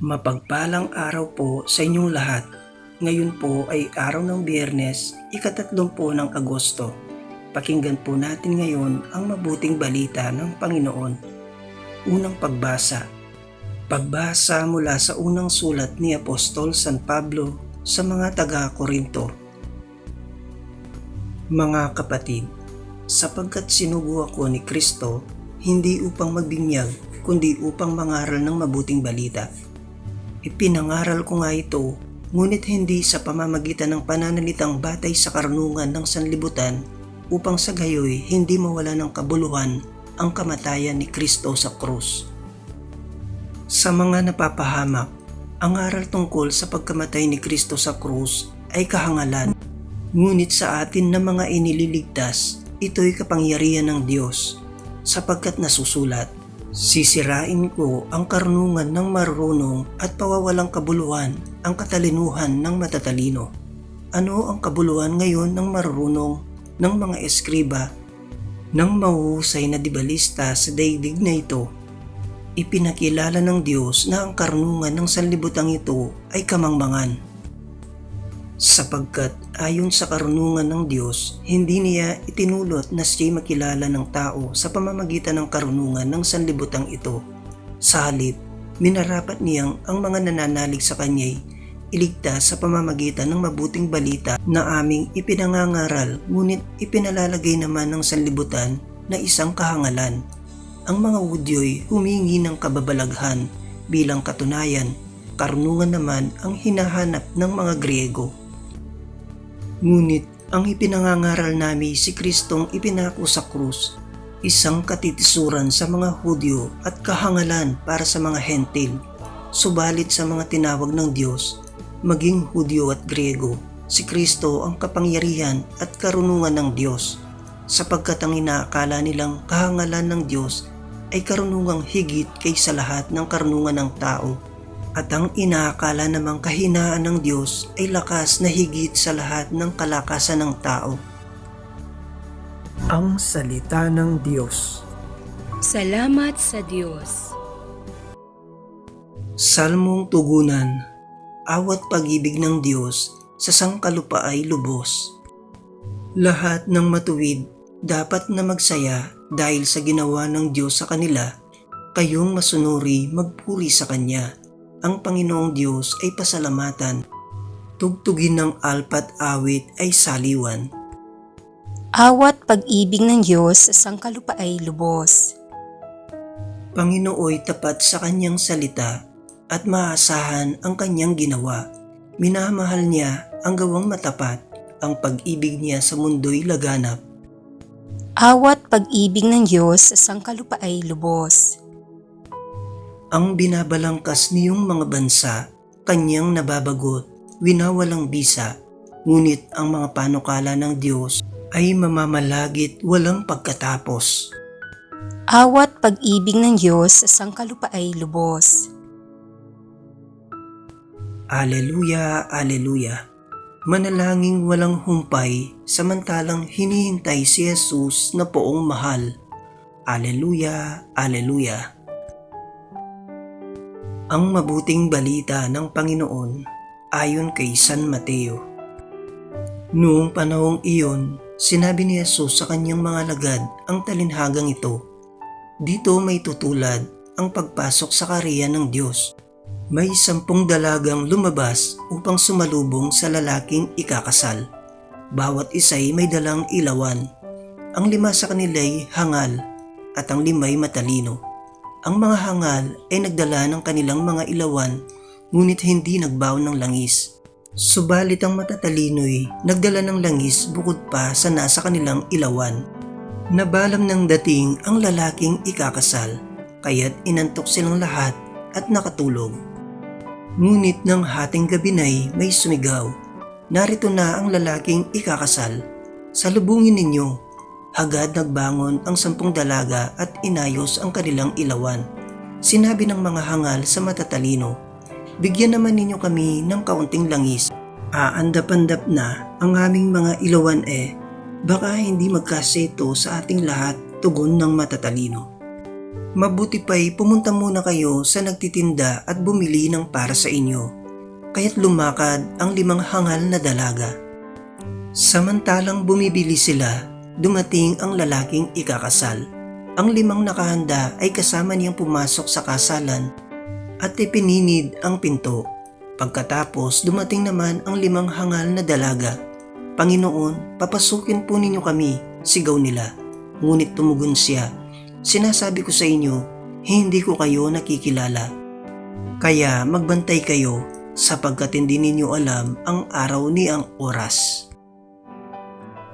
Mapagpalang araw po sa inyong lahat. Ngayon po ay araw ng biyernes, ikatatlong po ng Agosto. Pakinggan po natin ngayon ang mabuting balita ng Panginoon. Unang pagbasa. Pagbasa mula sa unang sulat ni Apostol San Pablo sa mga taga-Korinto. Mga kapatid, sapagkat sinugo ako ni Kristo, hindi upang magbinyag, kundi upang mangaral ng mabuting balita. Ipinangaral ko nga ito, ngunit hindi sa pamamagitan ng pananalitang batay sa karunungan ng sanlibutan upang sa gayoy hindi mawala ng kabuluhan ang kamatayan ni Kristo sa krus. Sa mga napapahamak, ang aral tungkol sa pagkamatay ni Kristo sa krus ay kahangalan. Ngunit sa atin na mga inililigtas, ito'y kapangyarihan ng Diyos, sapagkat nasusulat, Sisirain ko ang karunungan ng marunong at pawawalang kabuluhan ang katalinuhan ng matatalino. Ano ang kabuluhan ngayon ng marunong ng mga eskriba ng mahuhusay na dibalista sa daigdig na ito? Ipinakilala ng Diyos na ang karunungan ng sanlibutang ito ay kamangmangan. Sapagkat ayon sa karunungan ng Diyos, hindi niya itinulot na siya'y makilala ng tao sa pamamagitan ng karunungan ng sanlibutang ito. Sa halip, minarapat niyang ang mga nananalig sa kanya'y iligtas sa pamamagitan ng mabuting balita na aming ipinangangaral ngunit ipinalalagay naman ng sanlibutan na isang kahangalan. Ang mga Hudyo'y humingi ng kababalaghan bilang katunayan, karunungan naman ang hinahanap ng mga Griego. Ngunit ang ipinangangaral namin si Kristong ipinako sa krus, isang katitisuran sa mga Hudyo at kahangalan para sa mga Hentil. Subalit sa mga tinawag ng Diyos, maging Hudyo at Griego, si Kristo ang kapangyarihan at karunungan ng Diyos, sapagkat ang inaakala nilang kahangalan ng Diyos ay karunungang higit kaysa lahat ng karunungan ng tao at ang inaakala namang kahinaan ng Diyos ay lakas na higit sa lahat ng kalakasan ng tao. Ang Salita ng Diyos Salamat sa Diyos. Salmong Tugunan Awat pag-ibig ng Diyos sa sangkalupa ay lubos. Lahat ng matuwid dapat na magsaya dahil sa ginawa ng Diyos sa kanila, kayong masunuri magpuri sa Kanya ang Panginoong Diyos ay pasalamatan. Tugtugin ng alpat awit ay saliwan. Awat pag-ibig ng Diyos sa sangkalupa ay lubos. Panginooy tapat sa kanyang salita at maasahan ang kanyang ginawa. Minamahal niya ang gawang matapat, ang pag-ibig niya sa mundo'y laganap. Awat pag-ibig ng Diyos sa sangkalupa ay lubos. Ang binabalangkas niyong mga bansa, kanyang nababagot, winawalang bisa, ngunit ang mga panukala ng Diyos ay mamamalagit walang pagkatapos. Awat pag-ibig ng Diyos sa sangkalupa ay lubos. Aleluya, aleluya. Manalangin walang humpay, samantalang hinihintay si Jesus na poong mahal. Aleluya, aleluya. Ang mabuting balita ng Panginoon ayon kay San Mateo. Noong panahong iyon, sinabi ni Jesus sa kanyang mga lagad ang talinhagang ito. Dito may tutulad ang pagpasok sa kariyan ng Diyos. May sampung dalagang lumabas upang sumalubong sa lalaking ikakasal. Bawat isa'y may dalang ilawan. Ang lima sa kanila'y hangal at ang lima'y matalino. Ang mga hangal ay nagdala ng kanilang mga ilawan ngunit hindi nagbaon ng langis. Subalit ang matatalino'y nagdala ng langis bukod pa sa nasa kanilang ilawan. Nabalam ng dating ang lalaking ikakasal, kaya't inantok silang lahat at nakatulog. Ngunit ng hating gabi na'y may sumigaw. Narito na ang lalaking ikakasal. Salubungin ninyo. Agad nagbangon ang sampung dalaga at inayos ang kanilang ilawan. Sinabi ng mga hangal sa matatalino, Bigyan naman ninyo kami ng kaunting langis. Aandap-andap na ang aming mga ilawan eh. Baka hindi magkaseto sa ating lahat tugon ng matatalino. Mabuti pa'y pumunta muna kayo sa nagtitinda at bumili ng para sa inyo. Kaya't lumakad ang limang hangal na dalaga. Samantalang bumibili sila, dumating ang lalaking ikakasal. Ang limang nakahanda ay kasama niyang pumasok sa kasalan at ipininid ang pinto. Pagkatapos dumating naman ang limang hangal na dalaga. Panginoon, papasukin po ninyo kami, sigaw nila. Ngunit tumugon siya, sinasabi ko sa inyo, hindi ko kayo nakikilala. Kaya magbantay kayo sapagkat hindi ninyo alam ang araw ni ang oras.